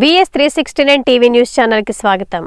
BS three sixty nine TV news ఛానల్కి స్వాగతం.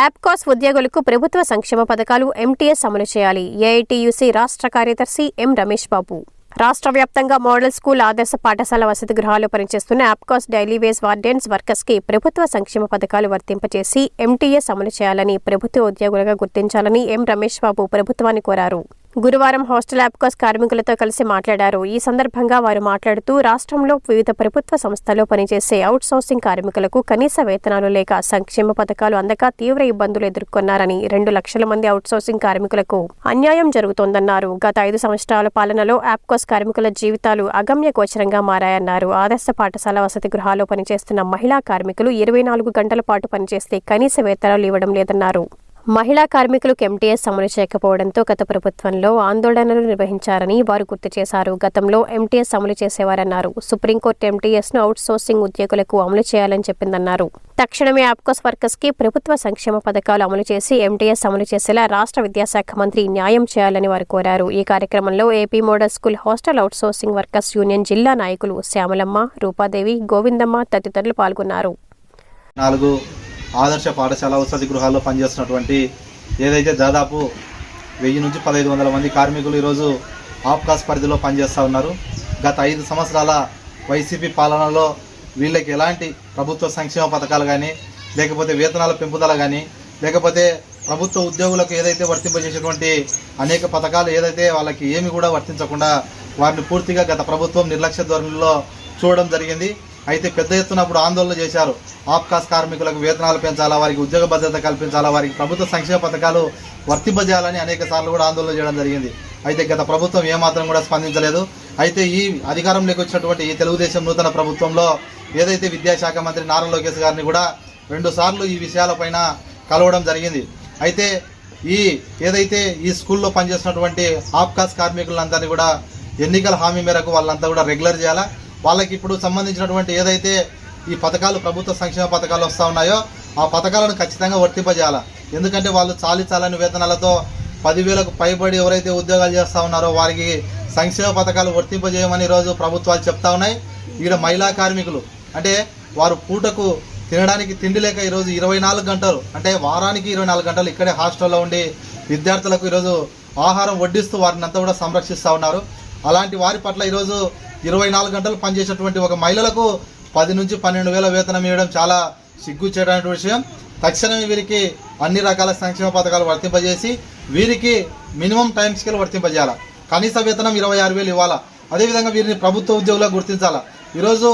యాప్కాస్ ఉద్యోగులకు ప్రభుత్వ సంక్షేమ పథకాలు ఎంటీఎస్ అమలు చేయాలి. ఏఐటీయూసీ రాష్ట్ర కార్యదర్శి ఎం రమేష్ బాబు. రాష్ట్ర వ్యాప్తంగా మోడల్ స్కూల్ ఆదర్శ పాఠశాల వసతి గృహాల్లో పనిచేస్తున్న యాప్కాస్ డైలీ వేస్ వార్డెన్స్ వర్కర్స్కి ప్రభుత్వ సంక్షేమ పథకాలు వర్తింపచేసి ఎంటీఎస్ అమలు చేయాలని ప్రభుత్వ ఉద్యోగులుగా గుర్తించాలని ఎం రమేష్ బాబు ప్రభుత్వాన్ని కోరారు. గురువారం హాస్టల్ యాప్కాస్ కార్మికులతో కలిసి మాట్లాడారు. ఈ సందర్భంగా వారు మాట్లాడుతూ రాష్ట్రంలో వివిధ ప్రభుత్వ సంస్థల్లో పనిచేసే అవుట్సోర్సింగ్ కార్మికులకు కనీస వేతనాలు లేక సంక్షేమ పథకాలు అందక తీవ్ర ఇబ్బందులు ఎదుర్కొన్నారని రెండు లక్షల మంది అవుట్సోర్సింగ్ కార్మికులకు అన్యాయం జరుగుతోందన్నారు. గత ఐదు సంవత్సరాల పాలనలో యాప్కాస్ కార్మికుల జీవితాలు అగమ్య గోచరంగా మారాయన్నారు. ఆదర్శ పాఠశాల వసతి గృహాల్లో పనిచేస్తున్న మహిళా కార్మికులు ఇరవై నాలుగు గంటల పాటు పనిచేస్తే కనీస వేతనాలు ఇవ్వడం లేదన్నారు. మహిళా కార్మికులకు ఎంటీఎస్ అమలు చేయకపోవడంతో గత ప్రభుత్వంలో ఆందోళనలు నిర్వహించారని వారు గుర్తు చేశారు. గతంలో ఎంటీఎస్ అమలు చేసేవారన్నారు. సుప్రీంకోర్టు ఎంటీఎస్ను అవుట్ సోర్సింగ్ ఉద్యోగులకు అమలు చేయాలని చెప్పిందన్నారు. తక్షణమే ఆప్కోస్ వర్కర్స్కి ప్రభుత్వ సంక్షేమ పథకాలు అమలు చేసి ఎంటీఎస్ అమలు చేసేలా రాష్ట్ర విద్యాశాఖ మంత్రి న్యాయం చేయాలని వారు కోరారు. ఈ కార్యక్రమంలో AP model school hostel outsourcing workers union జిల్లా నాయకులు శ్యామలమ్మ రూపాదేవి గోవిందమ్మ తదితరులు పాల్గొన్నారు. నాలుగు ఆదర్శ పాఠశాల వసతి గృహాల్లో పనిచేస్తున్నటువంటి ఏదైతే దాదాపు వెయ్యి నుంచి పదహైదు వందల మంది కార్మికులు ఈరోజు ఆప్కాస్ పరిధిలో పనిచేస్తూ ఉన్నారు. గత ఐదు సంవత్సరాల వైసీపీ పాలనలో వీళ్ళకి ఎలాంటి ప్రభుత్వ సంక్షేమ పథకాలు కానీ లేకపోతే వేతనాల పెంపుదల కానీ లేకపోతే ప్రభుత్వ ఉద్యోగులకు ఏదైతే వర్తింపజేసేటువంటి అనేక పథకాలు ఏదైతే వాళ్ళకి ఏమి కూడా వర్తించకుండా వారిని పూర్తిగా గత ప్రభుత్వం నిర్లక్ష్య ధోరణిలో చూడడం జరిగింది. అయితే పెద్ద ఎత్తున అప్పుడు ఆందోళన చేశారు. ఆప్కాస్ కార్మికులకు వేతనాలు పెంచాలా వారికి ఉద్యోగ భద్రత కల్పించాలా వారికి ప్రభుత్వ సంక్షేమ పథకాలు వర్తింపజేయాలని అనేక సార్లు కూడా ఆందోళన చేయడం జరిగింది. అయితే గత ప్రభుత్వం ఏమాత్రం కూడా స్పందించలేదు. అయితే ఈ అధికారంలోకి వచ్చినటువంటి ఈ తెలుగుదేశం నూతన ప్రభుత్వంలో ఏదైతే విద్యాశాఖ మంత్రి నారా లోకేష్ గారిని కూడా రెండు సార్లు ఈ విషయాలపైన కలవడం జరిగింది. అయితే ఈ ఏదైతే ఈ స్కూల్లో పనిచేస్తున్నటువంటి ఆప్కాస్ కార్మికులందరినీ కూడా ఎన్నికల హామీ మేరకు వాళ్ళంతా కూడా రెగ్యులర్ చేయాలా? వాళ్ళకి ఇప్పుడు సంబంధించినటువంటి ఏదైతే ఈ పథకాలు ప్రభుత్వ సంక్షేమ పథకాలు వస్తూ ఉన్నాయో ఆ పథకాలను ఖచ్చితంగా వర్తింపజేయాలా? ఎందుకంటే వాళ్ళు చాలి చాలని వేతనాలతో పదివేలకు పైబడి ఎవరైతే ఉద్యోగాలు చేస్తూ ఉన్నారో వారికి సంక్షేమ పథకాలు వర్తింపజేయమని ఈరోజు ప్రభుత్వాలు చెప్తా ఉన్నాయి. ఈడ మహిళా కార్మికులు అంటే వారు పూటకు తినడానికి తిండి లేక ఈరోజు ఇరవై నాలుగు గంటలు అంటే వారానికి ఇరవై నాలుగు గంటలు ఇక్కడే హాస్టల్లో ఉండి విద్యార్థులకు ఈరోజు ఆహారం వడ్డిస్తూ వారిని అంతా కూడా సంరక్షిస్తూ ఉన్నారు. అలాంటి వారి పట్ల ఈరోజు ఇరవై నాలుగు గంటలు పనిచేసేటువంటి ఒక మహిళలకు పది నుంచి పన్నెండు వేల వేతనం ఇవ్వడం చాలా సిగ్గు చేయడానికి విషయం. తక్షణమే వీరికి అన్ని రకాల సంక్షేమ పథకాలు వర్తింపజేసి వీరికి మినిమం టైం స్కేల్ వర్తింపజేయాలా? కనీస వేతనం ఇరవై ఆరు వేలు ఇవ్వాలా? అదేవిధంగా వీరిని ప్రభుత్వ ఉద్యోగులకు గుర్తించాలా? ఈరోజు